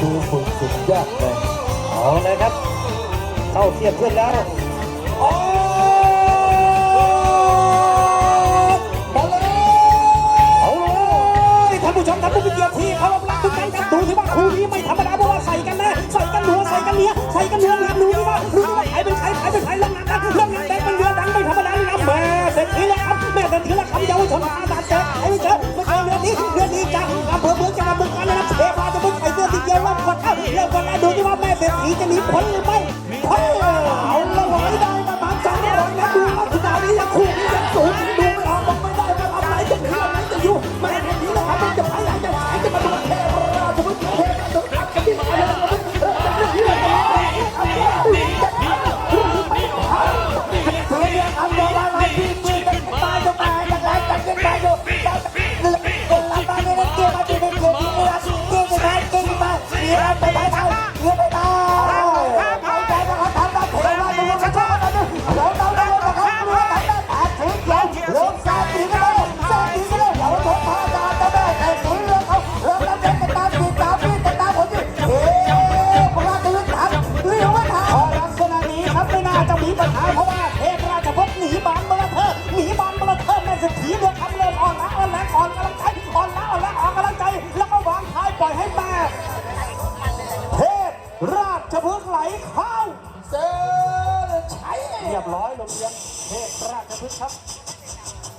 ดูฝึกสุดยอดเลยเอาเลยครับ เข้าเทียบขึ้นแล้วโอ้บอลเลยเอาเลยท่านผู้ชมท่านผู้มีเกียรติที่เคารพรักทุกท่านครับดูที่ว่าคู่นี้ไม่ธรรมดาเพราะว่าใส่กันแน่ใส่กันหัวใส่กันเนี้ยใส่กันเนื้องานดูที่ว่าดูที่ว่าใครเป็นใครใครเป็นใครเรื่องงานกันเรื่องงานแต่เป็นเรือดังไม่ธรรมดาเลยนะแม่เศรษฐีแล้วครับแม่เศรษฐีแล้วครับเยาวชนอาสา เพราะว่าเทพราชพจน์หนีบานเบลเทอร์หนีบานเบลเทอร์แม่เศรษฐีเรือคำเริ่มอ่อนล้าอ่อนแรงอ่อนกำลังใจอ่อนล้าอ่อนแรงอ่อนกำลังใจ แล้วก็วางท้ายปล่อยให้แม่เทพราชพึกไหลเข้าเจอใช้เรียบร้อยลงเรียนเทพราชพึกครับ